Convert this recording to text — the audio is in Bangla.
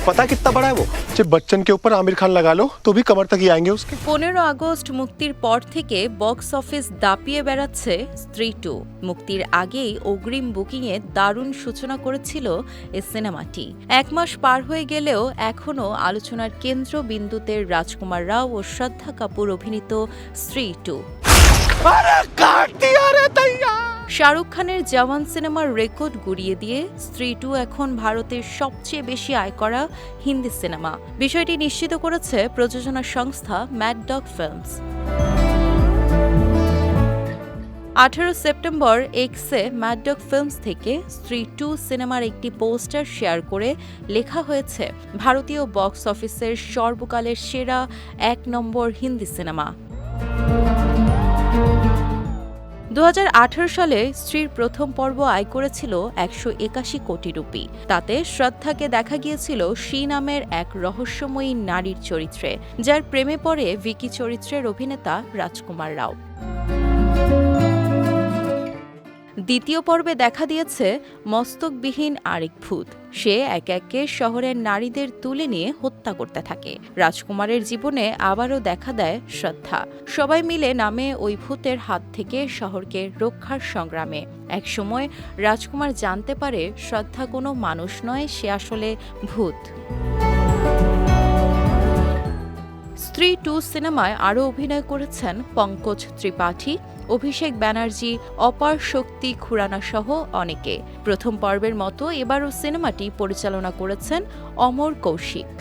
पता है कितना बड़ा है वो जब बच्चन के ऊपर आमिर खान लगा लो तो भी कमर तक ही आएंगे उसके পনেরো আগস্ট মুক্তির পর থেকে বক্স অফিস দাপিয়ে বেড়াচ্ছে স্ত্রী টু মুক্তির আগেই অগ্রিম বুকিংয়ে দারুণ সূচনা করেছিল এ সিনেমাটি এক মাস পার হয়ে গেলেও এখনও আলোচনার কেন্দ্রবিন্দুতে রাজকুমার রাও ও শ্রদ্ধা কাপুর অভিনীত স্ত্রী টু শাহরুখ খানের জওয়ান সিনেমার রেকর্ড গুড়িয়ে দিয়ে স্ত্রী টু এখন ভারতের সবচেয়ে বেশি আয় করা হিন্দি সিনেমা। বিষয়টি নিশ্চিত করেছে প্রযোজনা সংস্থা ম্যাড ডগ ফিল্মস আঠারো সেপ্টেম্বর এক্সে ম্যাডডগ ফিল্মস থেকে স্ত্রী টু সিনেমার একটি পোস্টার শেয়ার করে লেখা হয়েছে, ভারতীয় বক্স অফিসের সর্বকালের সেরা এক নম্বর হিন্দি সিনেমা। দু হাজার আঠারো সালে স্ত্রীর প্রথম পর্ব আয় করেছিল একশো একাশি কোটি রুপি। তাতে শ্রদ্ধাকে দেখা গিয়েছিল শি নামের এক রহস্যময়ী নারীর চরিত্রে, যার প্রেমে পড়ে ভিকি চরিত্রের অভিনেতা রাজকুমার রাও। দ্বিতীয় পর্বে দেখা দিয়েছে মস্তকবিহীন আরেক ভূত। সে এক একে শহরের নারীদের তুলে নিয়ে হত্যা করতে থাকে। রাজকুমারের জীবনে আবারও দেখা দেয় শ্রদ্ধা। সবাই মিলে নামে ওই ভূতের হাত থেকে শহরকে রক্ষার সংগ্রামে। একসময় রাজকুমার জানতে পারে, শ্রদ্ধা কোনো মানুষ নয়, সে আসলে ভূত। টু সিনেমায় আরও অভিনয় করেছেন পঙ্কজ ত্রিপাঠী, অভিষেক ব্যানার্জি, অপার শক্তি খুরানা সহ অনেকে। প্রথম পর্বের মতো এবারও সিনেমাটি পরিচালনা করেছেন অমর কৌশিক।